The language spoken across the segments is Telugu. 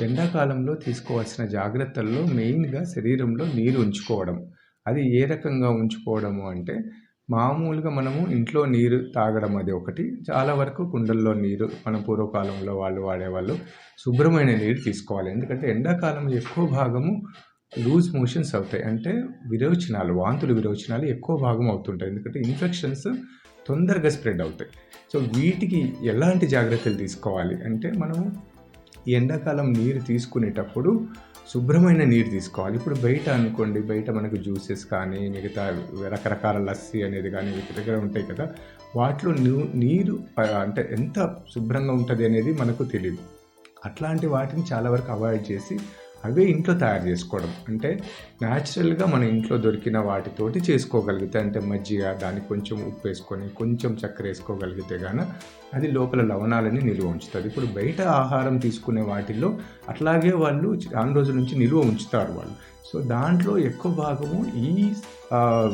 ఎండాకాలంలో తీసుకోవాల్సిన జాగ్రత్తల్లో మెయిన్‌గా శరీరంలో నీరు ఉంచుకోవడం. అది ఏ రకంగా ఉంచుకోవడము అంటే, మామూలుగా మనము ఇంట్లో నీరు తాగడం అది ఒకటి. చాలా వరకు కుండల్లో నీరు మన పూర్వకాలంలో వాళ్ళు వాడేవాళ్ళు. శుభ్రమైన నీరు తీసుకోవాలి. ఎందుకంటే ఎండాకాలం ఎక్కువ భాగము లూజ్ మోషన్స్ అవుతాయి. అంటే విరోచనాలు, వాంతులు, విరోచనాలు ఎక్కువ భాగం అవుతుంటాయి. ఎందుకంటే ఇన్ఫెక్షన్స్ తొందరగా స్ప్రెడ్ అవుతాయి. సో వీటికి ఎలాంటి జాగ్రత్తలు తీసుకోవాలి అంటే మనము ఈ ఎండాకాలం నీరు తీసుకునేటప్పుడు శుభ్రమైన నీరు తీసుకోవాలి. ఇప్పుడు బయట అనుకోండి బయట మనకు జ్యూసెస్ కానీ మిగతా రకరకాల లస్సీ అనేది కానీ వీటి దగ్గర ఉంటాయి కదా వాటిలో నీరు అంటే ఎంత శుభ్రంగా ఉంటుంది అనేది మనకు తెలియదు అట్లాంటి వాటిని చాలా వరకు అవాయిడ్ చేసి అవే ఇంట్లో తయారు చేసుకోవడం. అంటే న్యాచురల్గా మన ఇంట్లో దొరికిన వాటితోటి చేసుకోగలిగితే అంటే మజ్జిగ దానికి కొంచెం ఉప్పు వేసుకొని కొంచెం చక్కెర వేసుకోగలిగితే గాన అది లోపల లవణాలని నిలువ ఉంచుతుంది ఇప్పుడు బయట ఆహారం తీసుకునే వాటిల్లో అట్లాగే వాళ్ళు చాలా రోజుల నుంచి నిల్వ ఉంచుతారు వాళ్ళు. సో దాంట్లో ఎక్కువ భాగము ఈ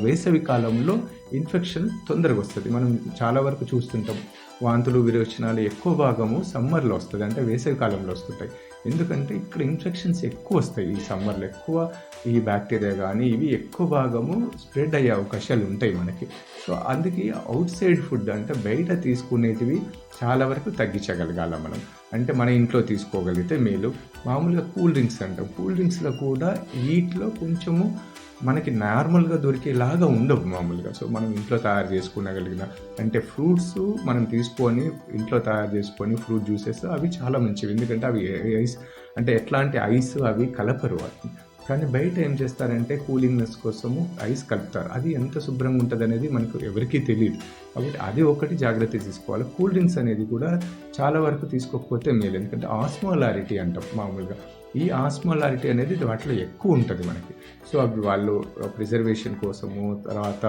వేసవి కాలంలో ఇన్ఫెక్షన్ తొందరగా వస్తుంది. మనం చాలా వరకు చూస్తుంటాం వాంతులు విరోచనాలు ఎక్కువ భాగము సమ్మర్లో వస్తుంది. అంటే వేసవి కాలంలో వస్తుంటాయి. ఎందుకంటే ఇక్కడ ఇన్ఫెక్షన్స్ ఎక్కువ వస్తాయి ఈ సమ్మర్లో ఎక్కువ ఈ బ్యాక్టీరియా కానీ ఇవి ఎక్కువ భాగము స్ప్రెడ్ అయ్యే అవకాశాలు ఉంటాయి మనకి. సో అందుకే అవుట్ సైడ్ ఫుడ్ అంటే బయట తీసుకునేటివి చాలా వరకు తగ్గించగలగాల మనం. అంటే మన ఇంట్లో తీసుకోగలిగితే మేలు. మామూలుగా కూల్ డ్రింక్స్ అంటాం. కూల్ డ్రింక్స్లో కూడా వీటిలో కొంచెము మనకి నార్మల్గా దొరికేలాగా ఉండవు మామూలుగా. సో మనం ఇంట్లో తయారు చేసుకునగలిగిన అంటే ఫ్రూట్స్ మనం తీసుకొని ఇంట్లో తయారు చేసుకొని ఫ్రూట్ జ్యూసెస్ అవి చాలా మంచివి. ఎందుకంటే అవి ఐస్ అంటే ఎట్లాంటి ఐస్ అవి కలపరు వాటిని. కానీ బయట ఏం చేస్తారంటే కూలింగ్నెస్ కోసము ఐస్ కలుపుతారు. అది ఎంత శుభ్రంగా ఉంటుంది అనేది మనకు ఎవరికీ తెలియదు కాబట్టి అది ఒకటి జాగ్రత్త తీసుకోవాలి. కూల్ డ్రింక్స్ అనేది కూడా చాలా వరకు తీసుకోకపోతే మేలు. ఎందుకంటే ఆస్మోలారిటీ అంటాం మామూలుగా. ఈ ఆస్మోలారిటీ అనేది వాటిలో ఎక్కువ ఉంటుంది మనకి. సో అవి వాళ్ళు ప్రిజర్వేషన్ కోసము తర్వాత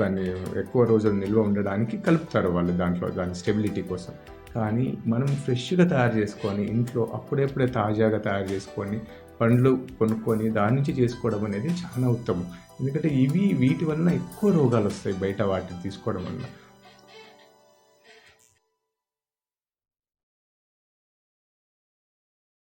దాన్ని ఎక్కువ రోజులు నిల్వ ఉండడానికి కలుపుతారు వాళ్ళు దాంట్లో దాని స్టెబిలిటీ కోసం. కానీ మనం ఫ్రెష్గా తయారు చేసుకొని ఇంట్లో అప్పుడప్పుడే తాజాగా తయారు చేసుకొని పండ్లు కొనుక్కొని దాని నుంచి చేసుకోవడం అనేది చాలా ఉత్తమం. ఎందుకంటే ఇవి వీటి వలన ఎక్కువ రోగాలు వస్తాయి బయట వాటిని తీసుకోవడం వల్ల